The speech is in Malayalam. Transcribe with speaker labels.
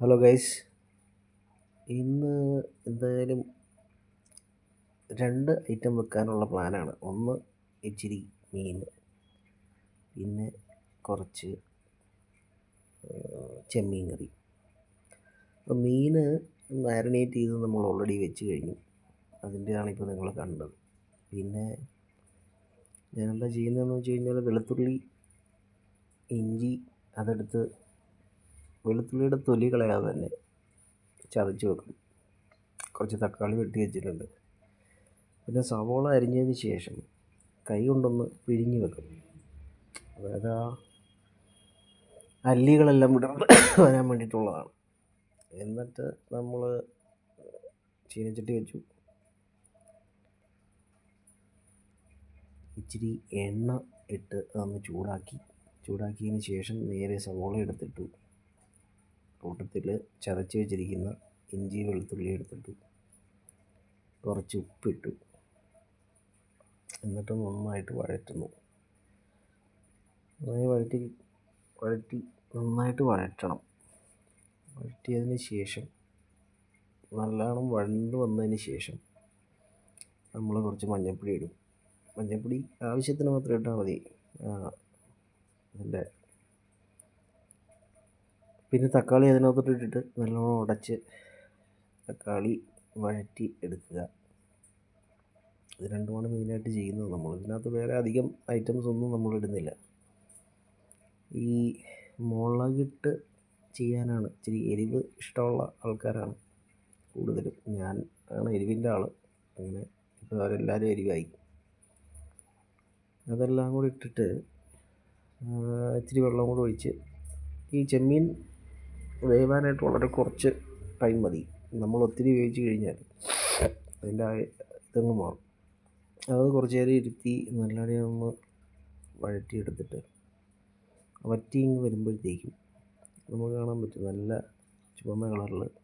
Speaker 1: ഹലോ ഗൈസ് ഇന്ന് എന്തായാലും രണ്ട് ഐറ്റം വെക്കാനുള്ള പ്ലാനാണ് ഒന്ന് ഇച്ചിരി മീൻ പിന്നെ കുറച്ച് ചെമ്മീൻ കറി. അപ്പം മീൻ മാരിനേറ്റ് ചെയ്ത് നമ്മൾ ഓൾറെഡി വെച്ച് കഴിഞ്ഞു. അതിന്റെയാണ് ഇപ്പോൾ നിങ്ങൾ കണ്ടത്. പിന്നെ ഞാനെന്താ ചെയ്യുന്നതെന്ന് വെച്ച് കഴിഞ്ഞാൽ വെളുത്തുള്ളി ഇഞ്ചി അതെടുത്ത് വെളുത്തുള്ളിയുടെ തൊലി കളയാതെ തന്നെ ചതച്ച് വെക്കും. കുറച്ച് തക്കാളി വെട്ടി വെച്ചിട്ടുണ്ട്. പിന്നെ സവോള അരിഞ്ഞതിന് ശേഷം കൈ കൊണ്ടൊന്ന് പിഴിഞ്ഞ് വെക്കും. അതായത് ആ അല്ലികളെല്ലാം വിടർന്ന് വരാൻ വേണ്ടിയിട്ടുള്ളതാണ്. എന്നിട്ട് നമ്മൾ ചീനച്ചട്ടി വെച്ചു. ഇച്ചിരി എണ്ണ ഇട്ട് അതൊന്ന് ചൂടാക്കി. ചൂടാക്കിയതിന് ശേഷം നേരെ സവോള എടുത്തിട്ടു. കൂട്ടത്തിൽ ചതച്ച് വെച്ചിരിക്കുന്ന ഇഞ്ചി വെളുത്തുള്ളി എടുത്തിട്ട്. കുറച്ച് ഉപ്പിട്ടു. എന്നിട്ട് നന്നായിട്ട് വഴറ്റുന്നു. നന്നായി വഴറ്റി വഴറ്റി നന്നായിട്ട് വഴറ്റണം. വഴറ്റിയതിന് ശേഷം നല്ലോണം വഴണ്ട് വന്നതിന് ശേഷം നമ്മൾ കുറച്ച് മഞ്ഞൾപ്പൊടി ഇടും. മഞ്ഞൾപ്പൊടി ആവശ്യത്തിന് മാത്രം ഇട്ടാൽ മതി. അതിന്റെ പിന്നെ തക്കാളി അതിനകത്തോട്ട് ഇട്ടിട്ട് നല്ലോണം ഉടച്ച് തക്കാളി വഴറ്റി എടുക്കുക. ഇത് രണ്ടുമാണ് മെയിനായിട്ട് ചെയ്യുന്നത് നമ്മൾ. ഇതിനകത്ത് വേറെ അധികം ഐറ്റംസ് ഒന്നും നമ്മൾ ഇടുന്നില്ല. ഈ മുളകിട്ട് ചെയ്യാനാണ് ഇച്ചിരി എരിവ് ഇഷ്ടമുള്ള ആൾക്കാരാണ് കൂടുതലും. ഞാൻ ആണ് എരിവിന്റെ ആൾ അങ്ങനെ ഇപ്പോൾ അവരെല്ലാവരും എരിവായി. അതെല്ലാം കൂടി ഇട്ടിട്ട് ഇച്ചിരി വെള്ളം കൂടി ഒഴിച്ച് ഈ ചെമ്മീൻ വേവാനായിട്ട് വളരെ കുറച്ച് ടൈം മതി. നമ്മൾ ഒത്തിരി വേവിച്ച് കഴിഞ്ഞാൽ അതിന്റെ ഇതങ്ങ് മാറും. അത് കുറച്ച് നേരം ഇരുത്തി നല്ലവണ്ണം ഒന്ന് വഴറ്റിയെടുത്തിട്ട് വറ്റി ഇങ്ങ് വരുമ്പോഴത്തേക്കും നമുക്ക് കാണാൻ പറ്റും നല്ല ചുവന്ന കളറിൽ